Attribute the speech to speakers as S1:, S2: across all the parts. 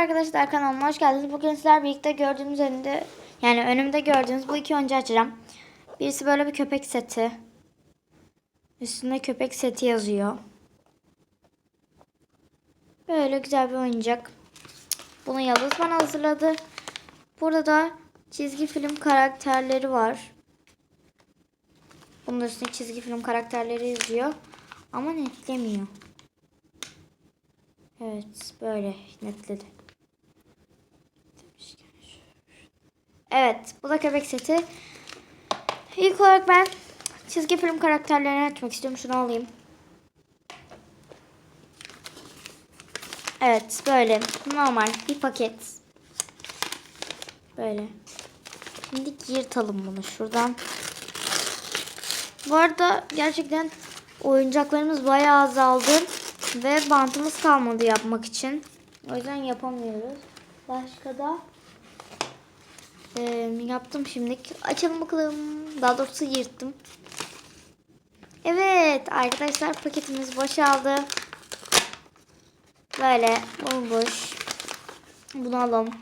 S1: arkadaşlar kanalıma hoş geldiniz. Bugün sizler birlikte gördüğünüz önünde yani önümde gördüğünüz bu iki oyuncağı açacağım. Birisi böyle bir köpek seti. Üstünde köpek seti yazıyor. Böyle güzel bir oyuncak. Bunu Yıldız bana hazırladı. Burada da çizgi film karakterleri var. Bunun üstünde çizgi film karakterleri yazıyor. Ama netlemiyor. Evet böyle netledi. Evet bu da köpek seti. İlk olarak ben çizgi film karakterlerini açmak istiyorum. Şunu alayım. Evet böyle normal bir paket. Böyle. Şimdi yırtalım bunu şuradan. Bu arada gerçekten oyuncaklarımız bayağı azaldı. Ve bantımız kalmadı yapmak için. O yüzden yapamıyoruz. Başka da e, yaptım şimdilik. Açalım bakalım. Daha doğrusu yırttım. Evet arkadaşlar paketimiz boşaldı. Böyle bomboş. Bunu alalım.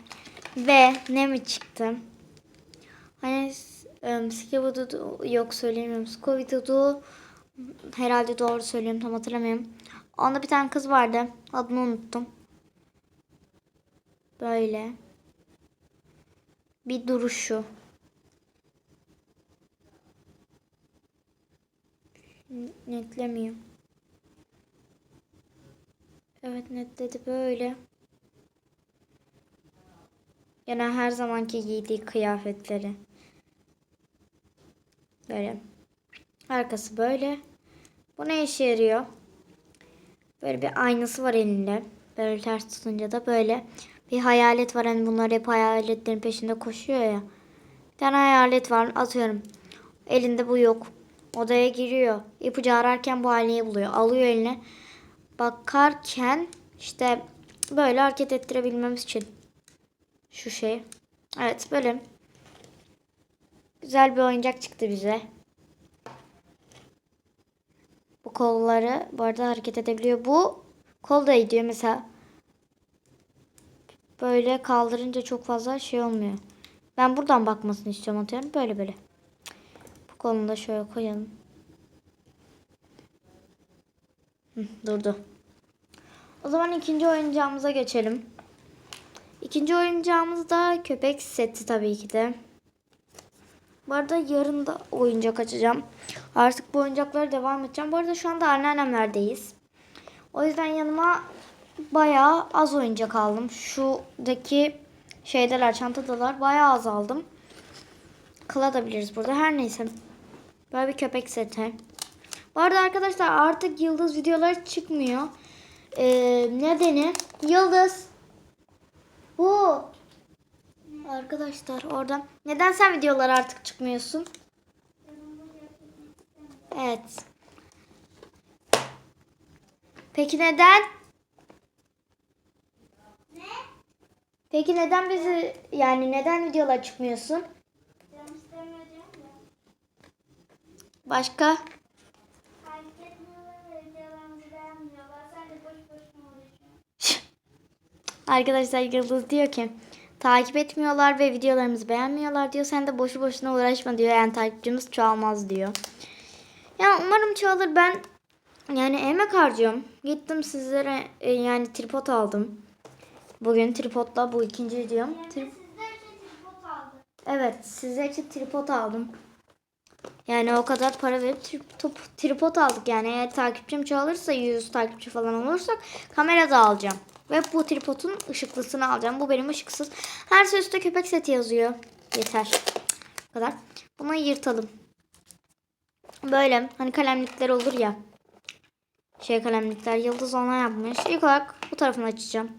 S1: Ve ne mi çıktı? Hani um, Skibidi yok söyleyemiyorum. Scooby-Doo herhalde doğru söylüyorum tam hatırlamıyorum. Onda bir tane kız vardı. Adını unuttum. Böyle. Bir duruşu. Netlemiyor. Evet netledi böyle. Yine her zamanki giydiği kıyafetleri. Böyle. Arkası böyle. Bu ne işe yarıyor? Böyle bir aynası var elinde. Böyle ters tutunca da böyle bir hayalet var. Hani bunlar hep hayaletlerin peşinde koşuyor ya. Bir tane hayalet var atıyorum. Elinde bu yok. Odaya giriyor. İpucu ararken bu haneyi buluyor. Alıyor eline. Bakarken işte böyle hareket ettirebilmemiz için. Şu şey. Evet böyle. Güzel bir oyuncak çıktı bize. Bu kolları bu arada hareket edebiliyor. Bu kol da gidiyor mesela. Böyle kaldırınca çok fazla şey olmuyor. Ben buradan bakmasını istiyorum atıyorum. Böyle böyle. Bu kolunu şöyle koyalım. Durdu. O zaman ikinci oyuncağımıza geçelim. İkinci oyuncağımız da köpek seti tabii ki de. Bu arada yarın da oyuncak açacağım. Artık bu oyuncaklara devam edeceğim. Bu arada şu anda anneannemlerdeyiz. O yüzden yanıma bayağı az oyuncak aldım. Şuradaki şeydeler, çantadalar bayağı az aldım. Kılabiliriz burada. Her neyse. Böyle bir köpek seti. Bu arada arkadaşlar artık Yıldız videoları çıkmıyor. Ee, nedeni Yıldız. Bu. Arkadaşlar oradan. Neden sen videolar artık çıkmıyorsun? Evet. Peki neden? Peki neden bizi yani neden videolar çıkmıyorsun? Başka? Arkadaşlar Yıldız diyor ki takip etmiyorlar ve videolarımızı beğenmiyorlar diyor. Sen de boşu boşuna uğraşma diyor. Yani takipçimiz çoğalmaz diyor. Ya umarım çoğalır. Ben yani emek harcıyorum. Gittim sizlere e, yani tripod aldım. Bugün tripodla bu ikinci videom.
S2: Yani
S1: Tri-
S2: tripod
S1: evet sizler için tripod aldım. Yani o kadar para verip tripod, tripod aldık. Yani eğer takipçim çoğalırsa 100 takipçi falan olursak kamera da alacağım. Ve bu tripodun ışıklısını alacağım. Bu benim ışıksız. Her şey üstte köpek seti yazıyor. Yeter. Bu kadar. Bunu yırtalım. Böyle hani kalemlikler olur ya. Şey kalemlikler yıldız ona yapmış. İlk olarak bu tarafını açacağım.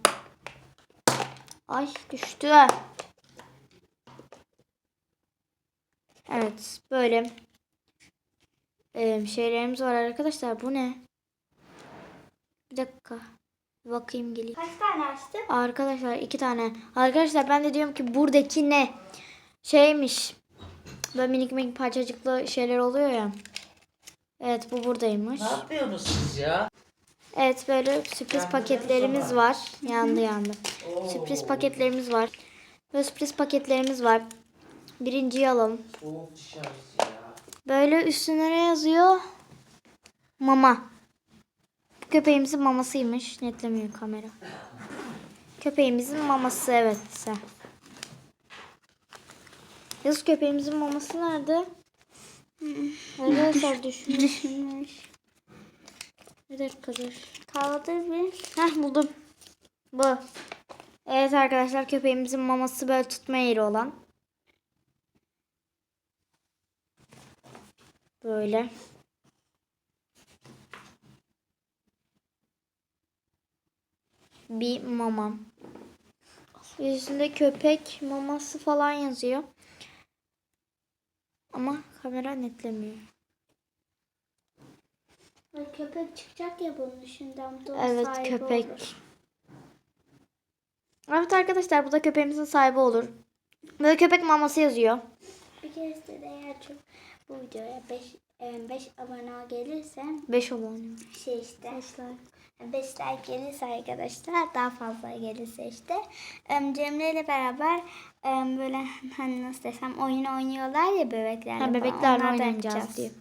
S1: Ay düştü. Evet böyle ee, şeylerimiz var arkadaşlar. Bu ne? Bir dakika. Bakayım geleyim.
S2: Kaç tane açtın?
S1: Arkadaşlar iki tane. Arkadaşlar ben de diyorum ki buradaki ne? Şeymiş. Böyle minik minik parçacıklı şeyler oluyor ya. Evet bu buradaymış.
S3: Ne yapıyorsunuz siz ya?
S1: Evet böyle sürpriz paketlerimiz var. Yandı yandı. Sürpriz paketlerimiz var. Böyle sürpriz paketlerimiz var. Birinciyi alalım. Böyle üstüne ne yazıyor? Mama. Bu köpeğimizin mamasıymış. Netlemiyor kamera. Köpeğimizin maması evet. Yaz köpeğimizin maması nerede? Arkadaşlar düşmüş. Dakika dur.
S2: Kaldır bir.
S1: Heh buldum. Bu. Evet arkadaşlar köpeğimizin maması böyle tutma yeri olan. Böyle. Bir mama. Üstünde köpek maması falan yazıyor. Ama kamera netlemiyor.
S2: Köpek çıkacak ya bunun içinden. Doğru
S1: Evet köpek.
S2: olur.
S1: Evet arkadaşlar bu da köpeğimizin sahibi olur. Böyle köpek maması yazıyor.
S2: Bir keresinde de eğer çok bu videoya 5 5 abone gelirse
S1: 5 abone.
S2: şey işte 5 like gelirse arkadaşlar daha fazla gelirse işte em, Cemre ile beraber böyle hani nasıl desem oyun oynuyorlar ya bebeklerle
S1: Ha, bebeklerle oynayacağız diye.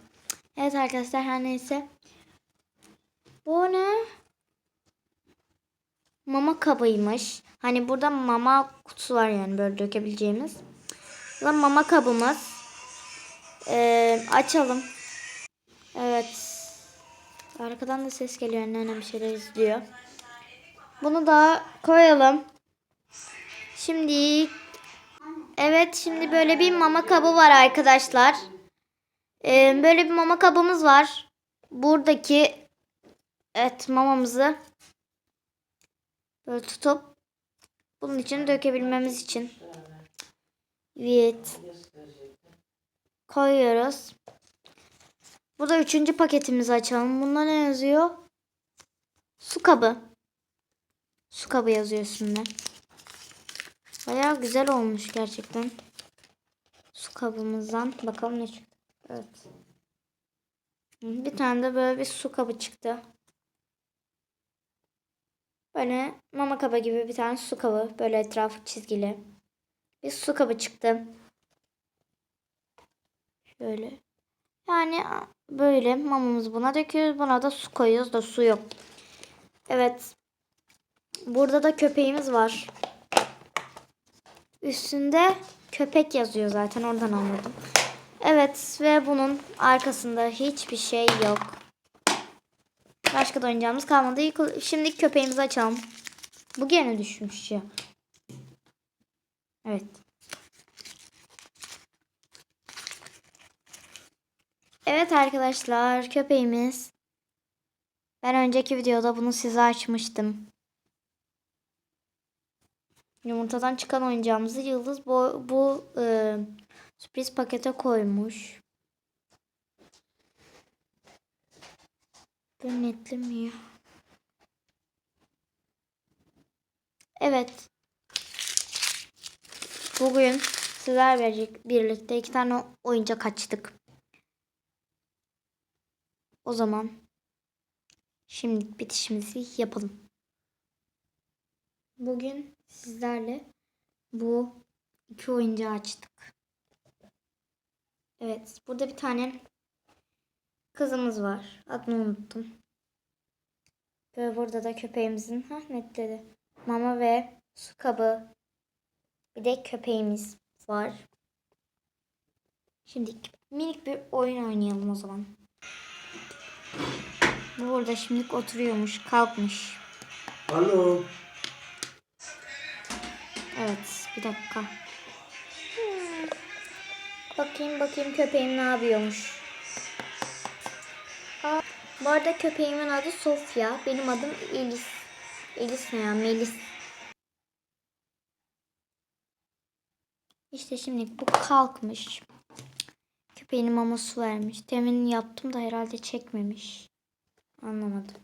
S1: Evet arkadaşlar her neyse. Bu ne? Mama kabıymış. Hani burada mama kutusu var yani böyle dökebileceğimiz. Da mama kabımız. Ee, açalım. Evet. Arkadan da ses geliyor. Anneannem bir şeyler izliyor. Bunu da koyalım. Şimdi Evet şimdi böyle bir mama kabı var arkadaşlar. Ee, böyle bir mama kabımız var. Buradaki evet mamamızı böyle tutup bunun için dökebilmemiz için evet koyuyoruz. Burada üçüncü paketimizi açalım. Bunda ne yazıyor? Su kabı. Su kabı yazıyor üstünde. Bayağı güzel olmuş gerçekten. Su kabımızdan. Bakalım ne çıktı. Evet. Bir tane de böyle bir su kabı çıktı. Böyle mama kabı gibi bir tane su kabı. Böyle etrafı çizgili. Bir su kabı çıktı. Şöyle. Yani böyle mamamızı buna döküyoruz. Buna da su koyuyoruz da su yok. Evet. Burada da köpeğimiz var. Üstünde köpek yazıyor zaten oradan anladım. Evet ve bunun arkasında hiçbir şey yok. Başka da oyuncağımız kalmadı. Şimdi köpeğimizi açalım. Bu gene düşmüş ya. Evet. Evet arkadaşlar köpeğimiz. Ben önceki videoda bunu size açmıştım. Yumurtadan çıkan oyuncağımızı Yıldız bu, bu e, sürpriz pakete koymuş. Bir netlemiyor. Evet. Bugün sizlerle birlikte iki tane oyuncak açtık. O zaman şimdi bitişimizi yapalım. Bugün sizlerle bu iki oyuncağı açtık. Evet, burada bir tane kızımız var. Adını unuttum. Ve burada da köpeğimizin ha netledi. Mama ve su kabı. Bir de köpeğimiz var. Şimdi minik bir oyun oynayalım o zaman. Bu burada şimdilik oturuyormuş, kalkmış.
S3: Alo.
S1: Evet, bir dakika. Hmm. Bakayım bakayım köpeğim ne yapıyormuş. Bu arada köpeğimin adı Sofya. Benim adım Elis. Elis ne ya? Melis. İşte şimdi bu kalkmış. Köpeğinin mama su vermiş. Temin yaptım da herhalde çekmemiş. Anlamadım.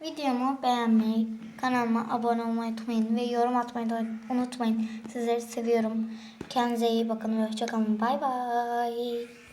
S1: Videomu beğenmeyi, kanalıma abone olmayı unutmayın ve yorum atmayı da unutmayın. Sizleri seviyorum. Kendinize iyi bakın ve hoşçakalın. Bay bay.